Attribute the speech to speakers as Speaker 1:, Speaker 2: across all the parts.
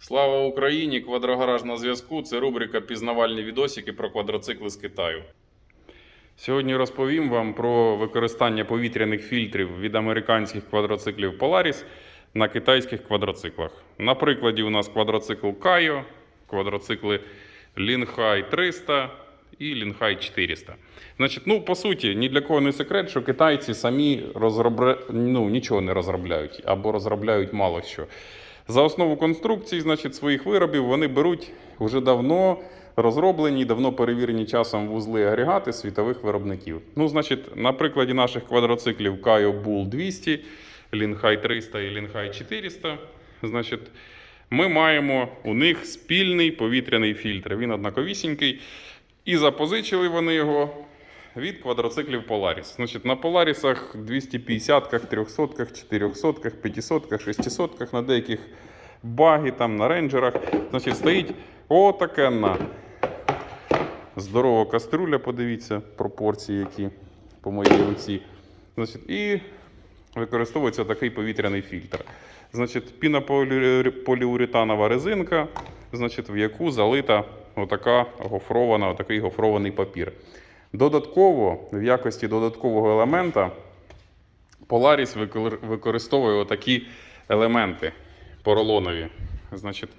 Speaker 1: Слава Україні! Квадрогараж на зв'язку. Це рубрика Пізнавальні відосики про квадроцикли з Китаю. Сьогодні розповім вам про використання повітряних фільтрів від американських квадроциклів Polaris на китайських квадроциклах. На прикладі у нас квадроцикл Kaio, квадроцикли Linhai 300 і Linhai 400. Значить, ну, по суті, ні для кого не секрет, що китайці самі розробля... ну, нічого не розробляють або розробляють мало що. За основу конструкцій, значить, своїх виробів вони беруть вже давно розроблені, давно перевірені часом вузли агрегати світових виробників. Ну, значить, на прикладі наших квадроциклів Kaio Bull 200, Linhai 300 і Linhai 400, значить, ми маємо у них спільний повітряний фільтр. Він однаковісінький. І запозичили вони його від квадроциклів Polaris. Значить, на Polarisах 250-ках, 300-ках, 400-ках, 500-ках, 600-ках, на деяких багі, там, на рейнджерах. Значить, стоїть отакенна здорова каструля, подивіться, пропорції, які по моїй руці. Значить, і використовується такий повітряний фільтр. Значить, пінополіуретанова резинка, значить, в яку залита отака гофрована, отакий гофрований папір. Додатково, в якості додаткового елемента, Polaris використовує отакі елементи поролонові. Значить,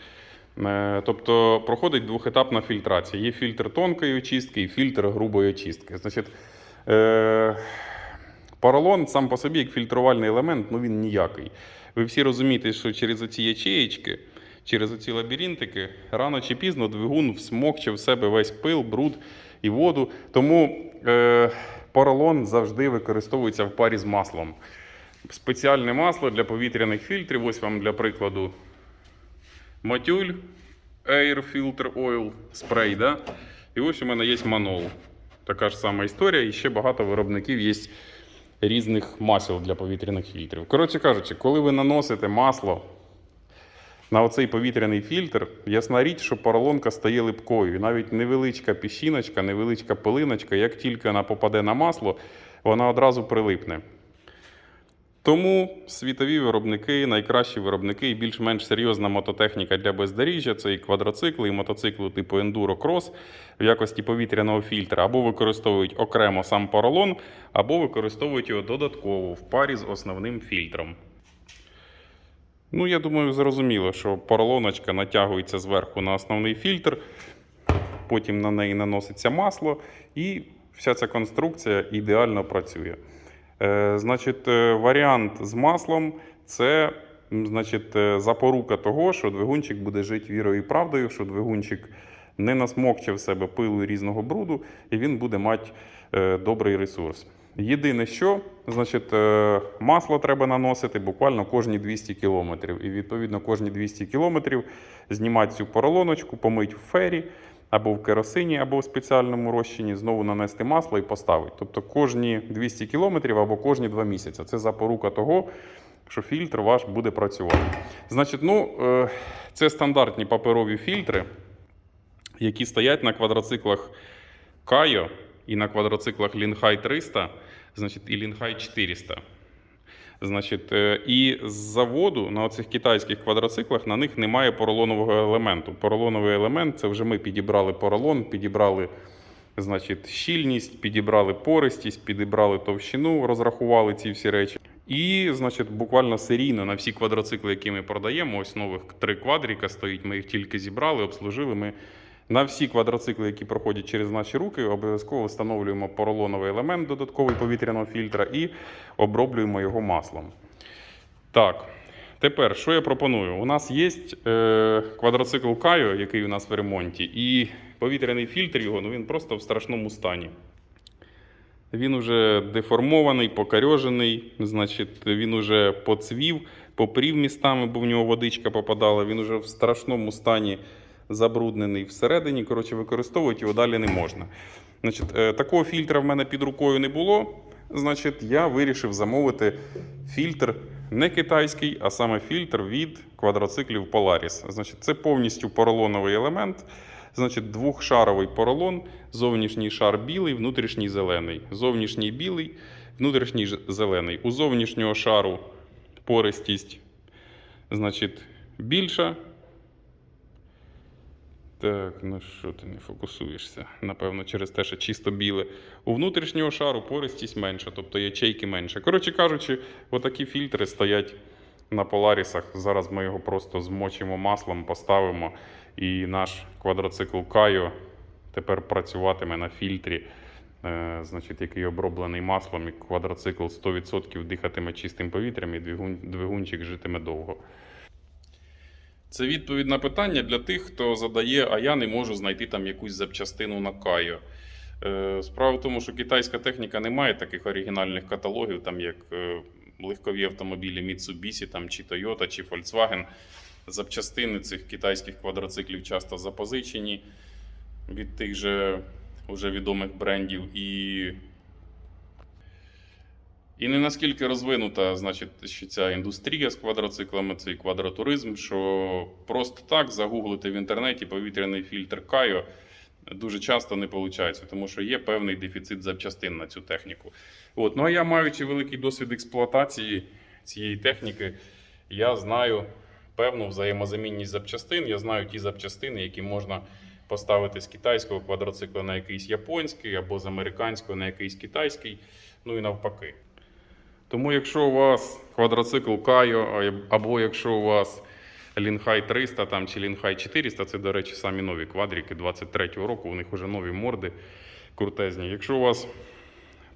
Speaker 1: е, тобто проходить двохетапна фільтрація. Є фільтр тонкої очистки і фільтр грубої очистки. Значить, е- поролон сам по собі, як фільтрувальний елемент, ну він ніякий. Ви всі розумієте, що через оці ячеєчки, через оці лабіринтики, рано чи пізно двигун всмокче в себе весь пил, бруд і воду. Тому е, поролон завжди використовується в парі з маслом. Спеціальне масло для повітряних фільтрів. Ось вам для прикладу матюль Air Filter Oil спрей. Да? І ось у мене є манол. Така ж сама історія, і ще багато виробників є різних масел для повітряних фільтрів. Коротше кажучи, коли ви наносите масло на оцей повітряний фільтр, ясна річ, що поролонка стає липкою. І Навіть невеличка піщиночка, невеличка пилиночка, як тільки вона попаде на масло, вона одразу прилипне. Тому світові виробники, найкращі виробники і більш-менш серйозна мототехніка для бездоріжжя це і квадроцикли, і мотоцикли типу Enduro Cross в якості повітряного фільтра або використовують окремо сам поролон, або використовують його додатково в парі з основним фільтром. Ну, я думаю, зрозуміло, що поролоночка натягується зверху на основний фільтр, потім на неї наноситься масло, і вся ця конструкція ідеально працює. Е, значить, е, варіант з маслом це значить, е, запорука того, що двигунчик буде жити вірою і правдою, що двигунчик не насмокче в себе пилу і різного бруду, і він буде мати е, добрий ресурс. Єдине, що значить, е, масло треба наносити буквально кожні 200 км. І відповідно кожні 200 км знімати цю поролоночку, помить в фері або в керосині, або в спеціальному розчині, знову нанести масло і поставити. Тобто кожні 200 км або кожні 2 місяці. Це запорука того, що фільтр ваш буде працювати. Значить, ну, е, це стандартні паперові фільтри, які стоять на квадроциклах Kaio і на квадроциклах Linhai 300, значить, і Linhai 400. Значить, е, і з заводу на оцих китайських квадроциклах на них немає поролонового елементу. Поролоновий елемент це вже ми підібрали поролон, підібрали значить, щільність, підібрали пористість, підібрали товщину, розрахували ці всі речі. І, значить, буквально серійно на всі квадроцикли, які ми продаємо, ось нових три квадріка стоїть. Ми їх тільки зібрали, обслужили. Ми на всі квадроцикли, які проходять через наші руки, обов'язково встановлюємо поролоновий елемент додатковий повітряного фільтра і оброблюємо його маслом. Так, тепер що я пропоную? У нас є е, квадроцикл Kaio, який у нас в ремонті, і повітряний фільтр його ну, він просто в страшному стані. Він уже деформований, покарьожений, значить, він уже поцвів, попрів містами, бо в нього водичка попадала. Він уже в страшному стані забруднений всередині. Коротше, використовувати його далі не можна. Значить, е, такого фільтра в мене під рукою не було. Значить, я вирішив замовити фільтр не китайський, а саме фільтр від квадроциклів Polaris. Значить, це повністю поролоновий елемент. Значить, двохшаровий поролон, зовнішній шар білий, внутрішній зелений. Зовнішній білий, внутрішній зелений. У зовнішнього шару пористість значить, більша, Так, ну що ти не фокусуєшся? Напевно, через те, що чисто біле. У внутрішнього шару пористість менша, тобто ячейки менше. Коротше кажучи, отакі фільтри стоять на поларісах. Зараз ми його просто змочимо маслом, поставимо, і наш квадроцикл Кайо тепер працюватиме на фільтрі, е, значить, який оброблений маслом, і квадроцикл 100% дихатиме чистим повітрям, і двигун, двигунчик житиме довго. Це відповідь на питання для тих, хто задає, а я не можу знайти там якусь запчастину на Кайо. Е, Справа в тому, що китайська техніка не має таких оригінальних каталогів, там як е, легкові автомобілі Mitsubishi там, чи Toyota, чи Volkswagen. Запчастини цих китайських квадроциклів часто запозичені від тих же вже відомих брендів. І і не наскільки розвинута, значить, ще ця індустрія з квадроциклами, цей квадротуризм, що просто так загуглити в інтернеті повітряний фільтр Кайо дуже часто не виходить, тому що є певний дефіцит запчастин на цю техніку. От. Ну а я, маючи великий досвід експлуатації цієї техніки, я знаю певну взаємозамінність запчастин. Я знаю ті запчастини, які можна поставити з китайського квадроцикла на якийсь японський, або з американського на якийсь китайський, ну і навпаки. Тому, якщо у вас квадроцикл Кайо, або якщо у вас Лінхай 300 там, чи Лінхай 400, це, до речі, самі нові квадрики 23-го року, у них вже нові морди крутезні. Якщо у вас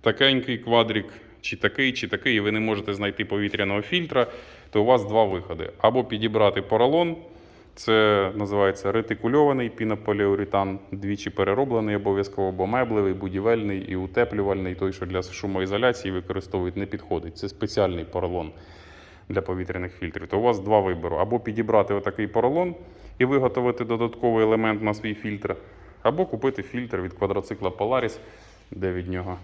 Speaker 1: такенький квадрик, чи такий, чи такий, і ви не можете знайти повітряного фільтра, то у вас два виходи. Або підібрати поролон, це називається ретикульований пінополіуретан, двічі перероблений обов'язково, бо меблевий, будівельний і утеплювальний, той, що для шумоізоляції використовують, не підходить. Це спеціальний поролон для повітряних фільтрів. То у вас два вибори: або підібрати отакий поролон і виготовити додатковий елемент на свій фільтр, або купити фільтр від квадроцикла Polaris, де від нього.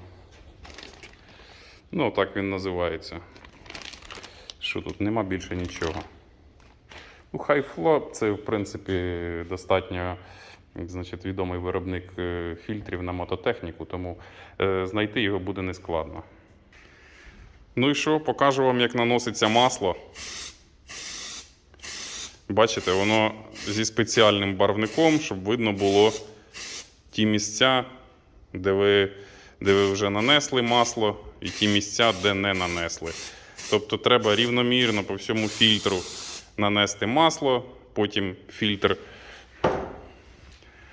Speaker 1: Ну, так він називається. Що тут? Нема більше нічого. Ну, Highflow це, в принципі, достатньо значить, відомий виробник е, фільтрів на мототехніку, тому е, знайти його буде нескладно. Ну і що, покажу вам, як наноситься масло. Бачите, воно зі спеціальним барвником, щоб видно було ті місця, де ви, де ви вже нанесли масло, і ті місця, де не нанесли. Тобто треба рівномірно по всьому фільтру нанести масло, потім фільтр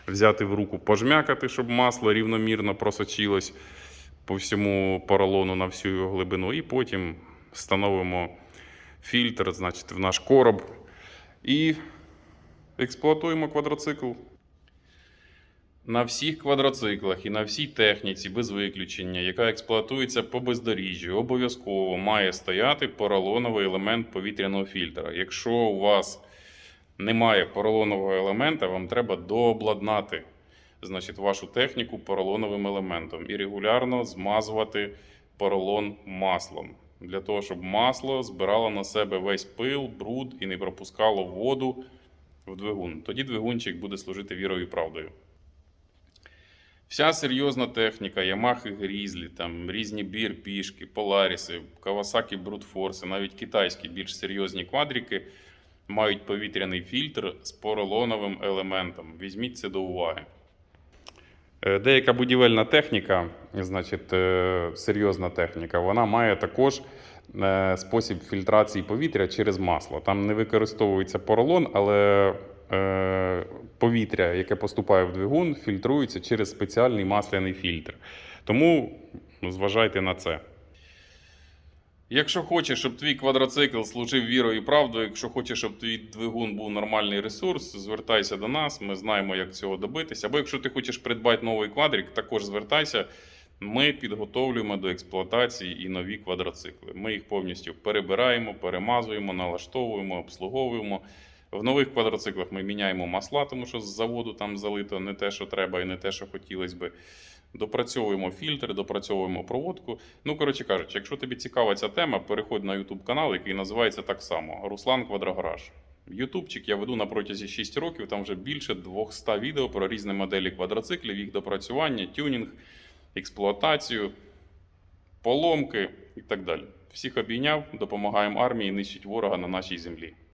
Speaker 1: взяти в руку, пожмякати, щоб масло рівномірно просочилось по всьому поролону на всю його глибину. І потім встановимо фільтр, значить, в наш короб і експлуатуємо квадроцикл. На всіх квадроциклах і на всій техніці без виключення, яка експлуатується по бездоріжжю, обов'язково має стояти поролоновий елемент повітряного фільтра. Якщо у вас немає поролонового елемента, вам треба дообладнати значить, вашу техніку поролоновим елементом і регулярно змазувати поролон маслом. Для того, щоб масло збирало на себе весь пил, бруд і не пропускало воду в двигун. Тоді двигунчик буде служити вірою і правдою. Вся серйозна техніка, Yamaha Grizzly, там різні бір пішки, Polaris, Kawasaki Brute навіть китайські більш серйозні квадрики мають повітряний фільтр з поролоновим елементом. Візьміть це до уваги. Е, Деяка будівельна техніка, значить, е, серйозна техніка, вона має також е, спосіб фільтрації повітря через масло. Там не використовується поролон, але повітря, яке поступає в двигун, фільтрується через спеціальний масляний фільтр. Тому зважайте на це. Якщо хочеш, щоб твій квадроцикл служив вірою і правдою, якщо хочеш, щоб твій двигун був нормальний ресурс, звертайся до нас, ми знаємо, як цього добитися. Або якщо ти хочеш придбати новий квадрик, також звертайся. Ми підготовлюємо до експлуатації і нові квадроцикли. Ми їх повністю перебираємо, перемазуємо, налаштовуємо, обслуговуємо. В нових квадроциклах ми міняємо масла, тому що з заводу там залито не те, що треба, і не те, що хотілося би. Допрацьовуємо фільтри, допрацьовуємо проводку. Ну, коротше кажучи, якщо тобі цікава ця тема, переходь на YouTube канал, який називається так само Руслан Квадрогараж. Ютубчик я веду на протязі 6 років, там вже більше 200 відео про різні моделі квадроциклів, їх допрацювання, тюнінг, експлуатацію, поломки і так далі. Всіх обійняв, допомагаємо армії нищить ворога на нашій землі.